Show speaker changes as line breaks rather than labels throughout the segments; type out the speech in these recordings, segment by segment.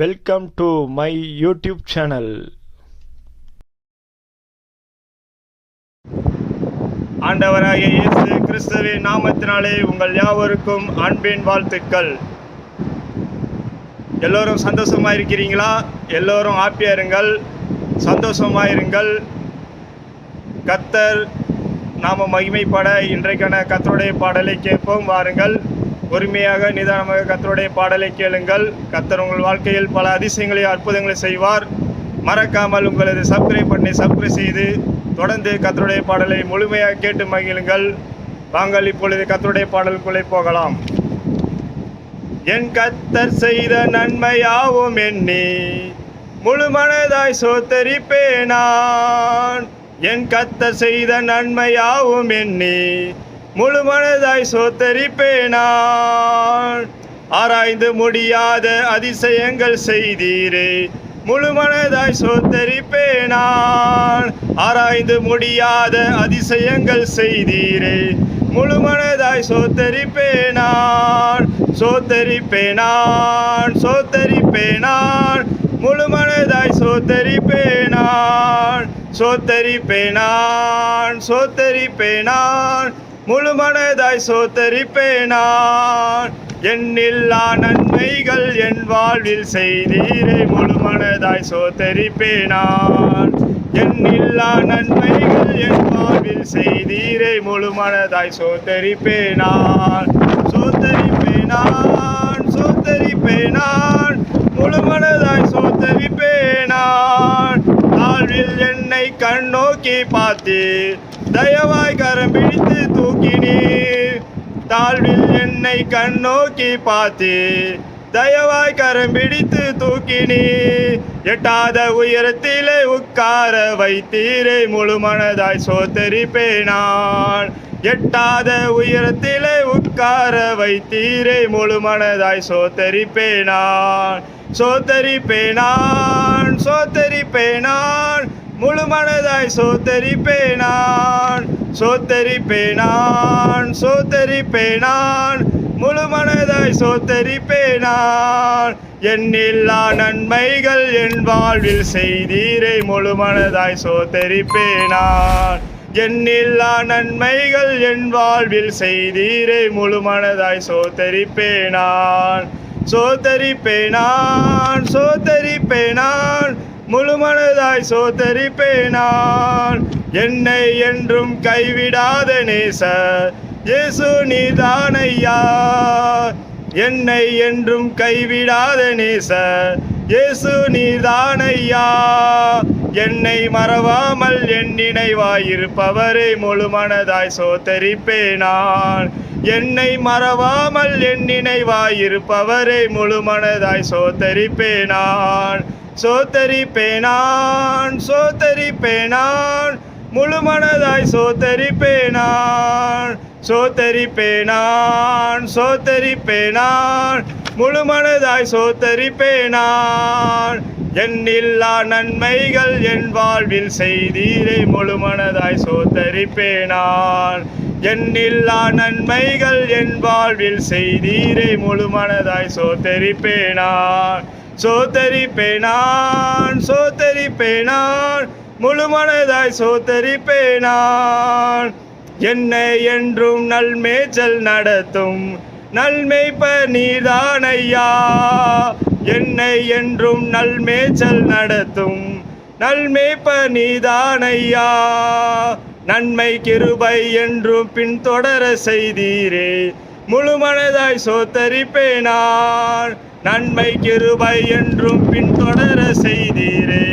Welcome to my YouTube channel ஆண்டவராகிய இயேசு கிறிஸ்துவின் நாமத்தினாலே உங்கள் யாவருக்கும் அன்பின் வாழ்த்துக்கள். எல்லோரும் சந்தோஷமாக இருக்கிறீங்களா எல்லோரும் ஹாப்பியாக இருங்கள் சந்தோஷமா இருங்கள் கத்தர் நாம மகிமைப்பட இன்றைக்கான கத்தருடைய பாடலை கேட்போம். வாருங்கள். பொறுமையாக நிதானமாக கத்தருடைய பாடலை கேளுங்கள். கத்தர் உங்கள் வாழ்க்கையில் பல அதிசயங்களை அற்புதங்களை செய்வார். மறக்காமல் உங்களது சப்ஸ்கிரைப் பண்ணி சப்ஸ்கிரைப் செய்து தொடர்ந்து கத்தருடைய பாடலை முழுமையாக கேட்டு மகிழுங்கள். வாங்கள் இப்பொழுது கத்தருடைய பாடலுக்குள்ளே போகலாம். என் கத்தர் செய்த நன்மையாவும் எண்ணி முழு மனதாய் சோத்தரிப்பேனான். என் கத்தர் செய்த நன்மையாவும் எண்ணி முழு மனதாய் சோத்தரிப்பேனான். ஆராய்ந்து முடியாத அதிசயங்கள் செய்தீரே. முழு மனதாய் சோத்தரிப்பேனான். ஆராய்ந்து முடியாத அதிசயங்கள் செய்தீரே. முழு மனதாய் சோத்தரிப்பேனான். சோத்தரிப்பேனான். சோத்தரிப்பேனான். முழு மனதாய் சோத்தரிப்பேனான். சோத்தரிப்பேனான். சோத்தரிப்பேனான். முழு மனதாய் சோத்தரிப்பேனான் எண்ணில்லா நன்மைகள் என் வாழ்வில் செய்தீரே முழு மனதாய் சோத்தரிப்பேனான் எண்ணில்லா நன்மைகள் என் வாழ்வில் செய்தீரே முழு மனதாய் சோத்தரிப்பேனான் சோத்தரிப்பேனான் சோத்தரிப்பேனான் முழு மனதாய் சோத்தரிப்பேனான் தாழ்வில் என்னை கண்ணோக்கி பார்த்து தயவாய் கரம் பிடித்து தூக்கினீர் தாழ்வில் என்னை கண்ணோக்கி பார்த்து தயவாய் கரம் பிடித்து தூக்கினி எட்டாத உயரத்திலே உட்கார வைத்தீரே முழு மனதாய் சோத்தரிப்பேனான் எட்டாத உயரத்திலே உட்கார வைத்தீரே முழு மனதாய் சோத்தரிப்பேனான் சோத்தரிப்பேனான் சோத்தரிப்பேனான் முழு மனதாய் சோத்தரிப்பேனான் சோத்தரிப்பேனான் சோத்தரிப்பேனான். முழு மனதாய் சோத்தரிப்பேனான். எண்ணில்லா நன்மைகள் என் வாழ்வில் செய்தீரை முழு மனதாய் சோத்தரிப்பேனான். எண்ணில்லா நன்மைகள் என் வாழ்வில் செய்தீரை முழு மனதாய் சோத்தரிப்பேனான். சோத்தரிப்பேனான் சோத்தரிப்பேனான். முழுமனதாய் சோதரிப்பேனான் என்னை என்றும் கைவிடாத நேச இயேசு நீதானையா என்னை என்றும் கைவிடாத நேச இயேசு நீதானையா என்னை மறவாமல் என் நினைவாயிருப்பவரை முழு மனதாய் சோத்தரிப்பேனான். என்னை மறவாமல் என் நினைவாயிருப்பவரை முழு மனதாய் சோத்தரிப்பேனான் சோத்தரிப்பேனான் சோத்தரிப்பேனான் முழு மனதாய் சோத்தரிப்பேனான் சோத்தரிப்பேனான் சோத்தரிப்பேனான் முழு மனதாய் சோத்தரிப்பேனான் எண்ணில்லா நன்மைகள் என் வாழ்வில் செய்தீரை முழு மனதாய் சோத்தரிப்பேனான் எண்ணில்லா நன்மைகள் என் வாழ்வில் செய்தீரை முழு சோத்தரி பேணான் சோத்தரி பேணான் முழு மனதாய் சோத்தரிப்பேனான் என்னை என்றும் நல்மேச்சல் நடத்தும் நல்மேய்ப்ப நீதானையா என்னை என்றும் நல்மேச்சல் நடத்தும் நல்மேய்ப்ப நீதானையா நன்மை கிருபை என்றும் பின்தொடர செய்தீரே. முழு மனதாய் சோத்தரிப்பேனான் நன்மை கிருபை என்றும் பின்தொடர செய்தீரே.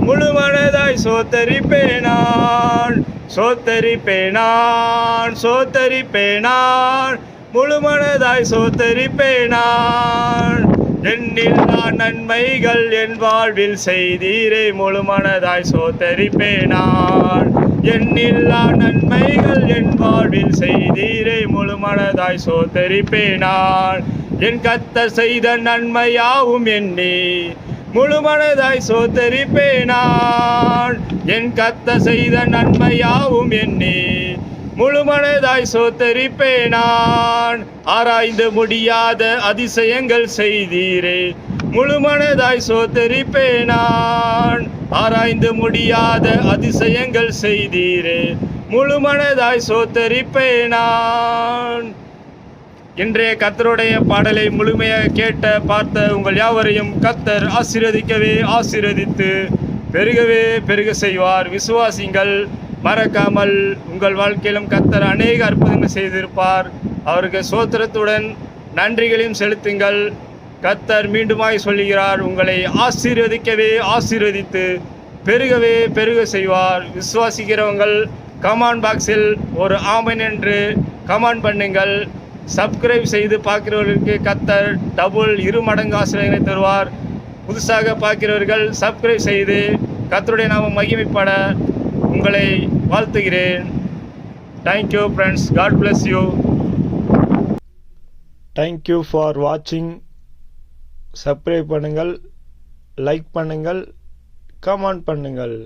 முழு மனதாய் சோத்தரிப்பேனான் சோத்தரிப்பேனான் சோத்தரிப்பேனான் முழு மனதாய் என்னில் நான் நன்மைகள் என் வாழ்வில் செய்தீரே முழுமனதாய் சோத்தரிப்பேனான் எண்ணில்லா நன்மைகள் என் வாழ்வில் செய்தீரே முழுமனதாய் சோத்தரிப்பேனான் என் கத்த செய்த நன்மையாவும் எண்ணி முழுமனதாய் சோத்தரிப்பேனான் என் கத்த செய்த நன்மையாவும் எண்ணி முழுமனதாய் சோத்தரிப்பே நான் ஆராய்ந்து முடியாத அதிசயங்கள் செய்தீரே. முழுமனதாய் சோத்தரிப்பே நான் ஆராய்ந்து முடியாத அதிசயங்கள் செய்தீரே. முழுமனதாய் சோத்தரிப்பே நான் இன்றைய கத்தருடைய பாடலை முழுமையாக கேட்ட பார்த்த உங்கள் யாவரையும் கத்தர் ஆசீர்வதிக்கவே ஆசீர்வதித்து பெருகவே பெருக செய்வார். விசுவாசிங்கள் மறக்காமல் உங்கள் வாழ்க்கையிலும் கத்தர் அநேக அற்புதங்கள் செய்திருப்பார். அவருக்கு சோத்திரத்துடன் நன்றிகளையும் செலுத்துங்கள். கத்தர் மீண்டுமாய் சொல்லுகிறார் உங்களை ஆசீர்வதிக்கவே ஆசீர்வதித்து பெருகவே பெருக செய்வார். விசுவாசிக்கிறவங்கள் கமாண்ட் பாக்ஸில் ஒரு ஆமன் என்று கமெண்ட் பண்ணுங்கள். சப்ஸ்கிரைப் செய்து பார்க்கிறவர்களுக்கு கத்தர் டபுள் இரு மடங்கு ஆசிரியர்களை தருவார். புதுசாக பார்க்கிறவர்கள் சப்ஸ்கிரைப் செய்து கத்தருடைய நாம மகிமைப்பட உங்களை வாழ்த்துகிறேன். Thank you friends God bless you thank you for வாட்சிங் சப்ஸ்கிரைப் பண்ணுங்கள் லைக் பண்ணுங்கள் கமெண்ட் பண்ணுங்கள்.